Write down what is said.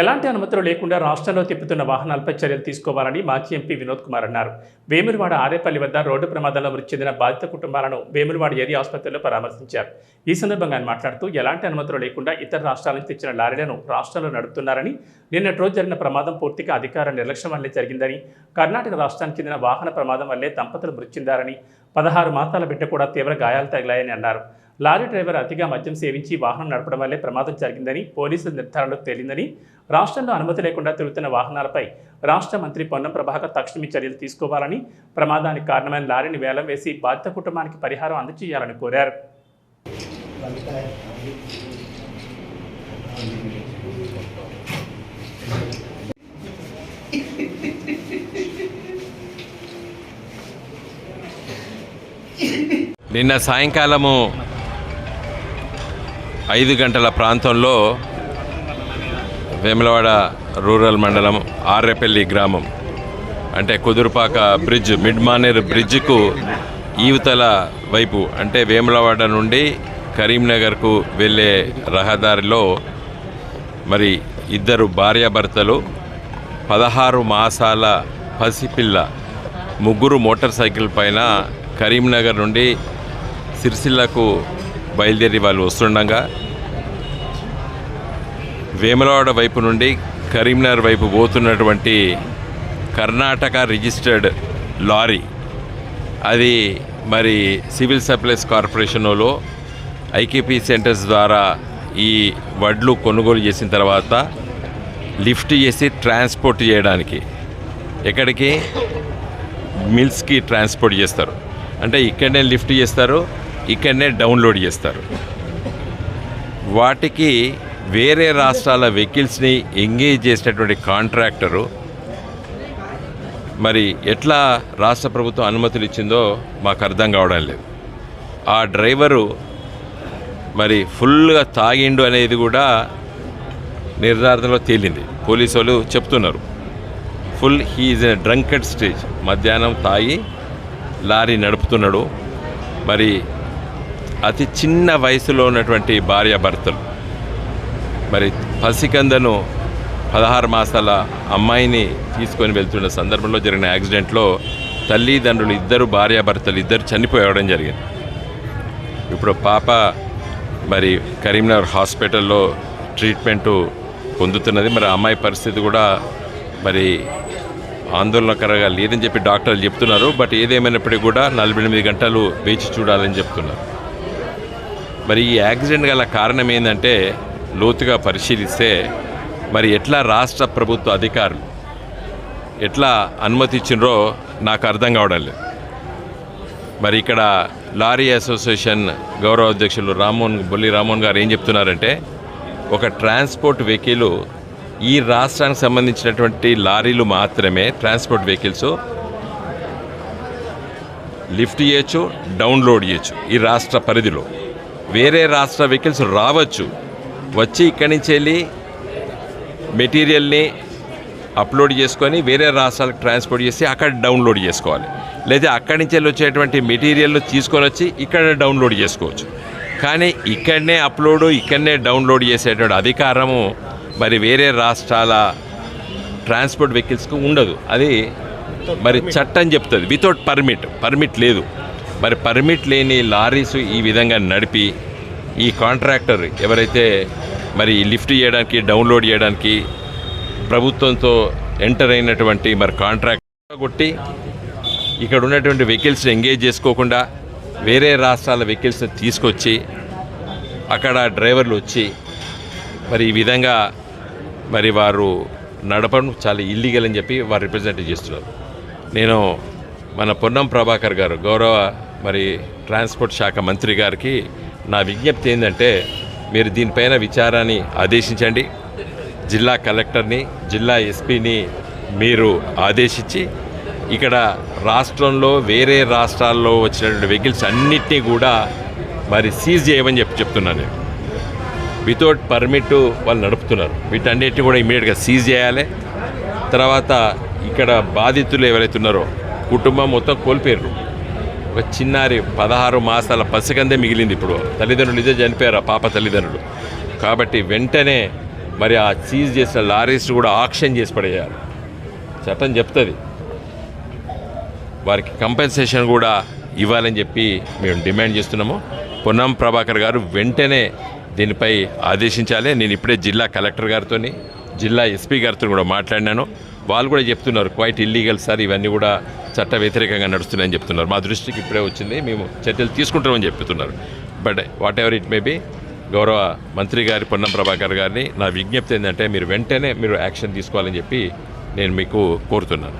ఎలాంటి అనుమతులు లేకుండా రాష్ట్రంలో తిప్పుతున్న వాహనాలపై చర్యలు తీసుకోవాలని మాజీ ఎంపీ వినోద్ కుమార్ అన్నారు. వేములవాడ ఆరేపల్లి వద్ద రోడ్డు ప్రమాదంలో మృతి చెందిన బాధిత కుటుంబాలను వేములవాడ ఏరియా ఆసుపత్రిలో పరామర్శించారు. ఈ సందర్భంగా ఆయన మాట్లాడుతూ ఎలాంటి అనుమతులు లేకుండా ఇతర రాష్ట్రాల నుంచి తెచ్చిన లారీలను రాష్ట్రంలో నడుపుతున్నారని నిన్నటి రోజు జరిగిన ప్రమాదం పూర్తిగా అధికార నిర్లక్ష్యం వల్లే జరిగిందని కర్ణాటక రాష్ట్రానికి చెందిన వాహన ప్రమాదం వల్లే దంపతులు మృతి చెందారని పదహారు మాసాల బిడ్డ కూడా తీవ్ర గాయాలు తగిలాయని అన్నారు. లారీ డ్రైవర్ అతిగా మద్యం సేవించి వాహనం నడపడం వల్లే ప్రమాదం జరిగిందని పోలీసుల నిర్ధారణలో తేలిందని రాష్ట్రంలో అనుమతి లేకుండా తిరుగుతున్న వాహనాలపై రాష్ట్ర మంత్రి పొన్నం ప్రభాకర్ తక్షణమే చర్యలు తీసుకోవాలని ప్రమాదానికి కారణమైన లారీని వేలం వేసి బాధిత కుటుంబానికి పరిహారం అందజేయాలని కోరారు. నిన్న సాయంకాలము ఐదు గంటల ప్రాంతంలో వేములవాడ రూరల్ మండలం ఆర్రెపల్లి గ్రామం అంటే కుదురుపాక బ్రిడ్జ్ మిడ్ మానేర్ బ్రిడ్జ్కు ఈవతల వైపు అంటే వేములవాడ నుండి కరీంనగర్కు వెళ్ళే రహదారిలో మరి ఇద్దరు భార్యాభర్తలు పదహారు మాసాల పసిపిల్ల ముగ్గురు మోటార్ సైకిల్ పైన కరీంనగర్ నుండి సిరిసిల్లకు బయలుదేరి వాళ్ళు వస్తుండగా వేములవాడ వైపు నుండి కరీంనగర్ వైపు పోతున్నటువంటి కర్ణాటక రిజిస్టర్డ్ లారీ. అది మరి సివిల్ సప్లైస్ కార్పొరేషన్లో ఐకేపీ సెంటర్స్ ద్వారా ఈ వడ్లు కొనుగోలు చేసిన తర్వాత లిఫ్ట్ చేసి ట్రాన్స్పోర్ట్ చేయడానికి. ఎక్కడికి? మిల్స్కి ట్రాన్స్పోర్ట్ చేస్తారు. అంటే ఇక్కడనే లిఫ్ట్ చేస్తారు. ఇక్కడనే డౌన్లోడ్ చేస్తారు. వాటికి వేరే రాష్ట్రాల వెహికల్స్ని ఎంగేజ్ చేసినటువంటి కాంట్రాక్టరు. మరి ఎట్లా రాష్ట్ర ప్రభుత్వం అనుమతులు ఇచ్చిందో మాకు అర్థం కావడం లేదు. ఆ డ్రైవరు మరి ఫుల్గా తాగిండు అనేది కూడా నిర్ధారణలో తేలింది. పోలీసు వాళ్ళు చెప్తున్నారు. Full he in drunked stage. మధ్యాహ్నం తాగి లారీ నడుపుతున్నాడు. మరి అతి చిన్న వయసులో ఉన్నటువంటి భార్యాభర్తలు మరి పసికందను పదహారు మాసాల అమ్మాయిని తీసుకొని వెళ్తున్న సందర్భంలో జరిగిన యాక్సిడెంట్లో తల్లిదండ్రులు ఇద్దరు భార్యాభర్తలు ఇద్దరు చనిపోయడం జరిగింది. ఇప్పుడు పాప మరి కరీంనగర్ హాస్పిటల్లో ట్రీట్మెంటు పొందుతున్నది. మరి అమ్మాయి పరిస్థితి కూడా మరి ఆందోళనకరంగా లేదని చెప్పి డాక్టర్లు చెప్తున్నారు. బట్ ఏదేమైనప్పటికీ కూడా నలభై ఎనిమిది గంటలు వేచి చూడాలని చెప్తున్నారు. మరి ఈ యాక్సిడెంట్ గల కారణం ఏంటంటే లోతుగా పరిశీలిస్తే మరి ఎట్లా రాష్ట్ర ప్రభుత్వ అధికారులు ఎట్లా అనుమతి ఇచ్చినరో నాకు అర్థం కావడం లేదు. మరి ఇక్కడ లారీ అసోసియేషన్ గౌరవ అధ్యక్షులు రామ్మోహన్ బొల్లి రామ్మోహన్ గారు ఏం చెప్తున్నారంటే ఒక ట్రాన్స్పోర్ట్ వెహికల్ ఈ రాష్ట్రానికి సంబంధించినటువంటి లారీలు మాత్రమే ట్రాన్స్పోర్ట్ వెహికల్స్ లిఫ్ట్ చేయొచ్చు డౌన్లోడ్ చేయొచ్చు ఈ రాష్ట్ర పరిధిలో. వేరే రాష్ట్ర వెహికల్స్ రావచ్చు. వచ్చి ఇక్కడి నుంచి వెళ్ళి మెటీరియల్ని అప్లోడ్ చేసుకొని వేరే రాష్ట్రాలకు ట్రాన్స్పోర్ట్ చేసి అక్కడ డౌన్లోడ్ చేసుకోవాలి. లేదా అక్కడి నుంచి వెళ్ళి వచ్చేటువంటి మెటీరియల్ను తీసుకొని వచ్చి ఇక్కడ డౌన్లోడ్ చేసుకోవచ్చు. కానీ ఇక్కడనే అప్లోడ్ ఇక్కడనే డౌన్లోడ్ చేసేటువంటి అధికారము మరి వేరే రాష్ట్రాల ట్రాన్స్పోర్ట్ వెహికల్స్కి ఉండదు. అది మరి చట్టం చెప్తుంది. వితౌట్ పర్మిట్ పర్మిట్ లేదు. మరి పర్మిట్ లేని లారీస్ ఈ విధంగా నడిపి ఈ కాంట్రాక్టర్ ఎవరైతే మరి లిఫ్ట్ చేయడానికి డౌన్లోడ్ చేయడానికి ప్రభుత్వంతో ఎంటర్ అయినటువంటి మరి కాంట్రాక్ట్ కొట్టి ఇక్కడ ఉన్నటువంటి వెహికల్స్ని ఎంగేజ్ చేసుకోకుండా వేరే రాష్ట్రాల వెహికల్స్ని తీసుకొచ్చి అక్కడ డ్రైవర్లు వచ్చి మరి ఈ విధంగా మరి వారు నడపడం చాలా ఇల్లీగల్ అని చెప్పి వారు రిప్రజెంట్ చేస్తున్నారు. నేను మన పొన్నం ప్రభాకర్ గారు గౌరవ మరి ట్రాన్స్పోర్ట్ శాఖ మంత్రి గారికి నా విజ్ఞప్తి ఏంటంటే మీరు దీనిపైన విచారాన్ని ఆదేశించండి. జిల్లా కలెక్టర్ని జిల్లా ఎస్పీని మీరు ఆదేశించి ఇక్కడ రాష్ట్రంలో వేరే రాష్ట్రాల్లో వచ్చినటువంటి వెహికల్స్ అన్నిటినీ కూడా మరి సీజ్ చేయమని చెప్పి చెప్తున్నాను నేను. వితౌట్ పర్మిట్ వాళ్ళు నడుపుతున్నారు. వీటన్నిటిని కూడా ఇమీడియట్గా సీజ్ చేయాలి. తర్వాత ఇక్కడ బాధితులు ఎవరైతే ఉన్నారో కుటుంబం మొత్తం కోల్పోయారు ఒక చిన్నారి పదహారు మాసాల పసికందే మిగిలింది ఇప్పుడు. తల్లిదండ్రులు ఇదే చనిపోయారు ఆ పాప తల్లిదండ్రులు. కాబట్టి వెంటనే మరి ఆ సీజ్ చేసిన లారీస్ కూడా ఆక్షన్ చేసి పడేయాలి. చట్టం చెప్తుంది. వారికి కంపెన్సేషన్ కూడా ఇవ్వాలని చెప్పి మేము డిమాండ్ చేస్తున్నాము. పొన్నం ప్రభాకర్ గారు వెంటనే దీనిపై ఆదేశించాలి. నేను ఇప్పుడే జిల్లా కలెక్టర్ గారితో జిల్లా ఎస్పీ గారితో కూడా మాట్లాడినాను. వాళ్ళు కూడా చెప్తున్నారు క్వైట్ ఇల్లీగల్ సార్ ఇవన్నీ కూడా చట్ట వ్యతిరేకంగా నడుస్తున్నాయని చెప్తున్నారు. మా దృష్టికి ఇప్పుడే వచ్చింది మేము చర్యలు తీసుకుంటామని చెప్తున్నారు. But whatever it may be గౌరవ మంత్రి గారి పొన్నం ప్రభాకర్ గారిని నా విజ్ఞప్తి ఏంటంటే మీరు వెంటనే మీరు యాక్షన్ తీసుకోవాలని చెప్పి నేను మీకు కోరుతున్నాను.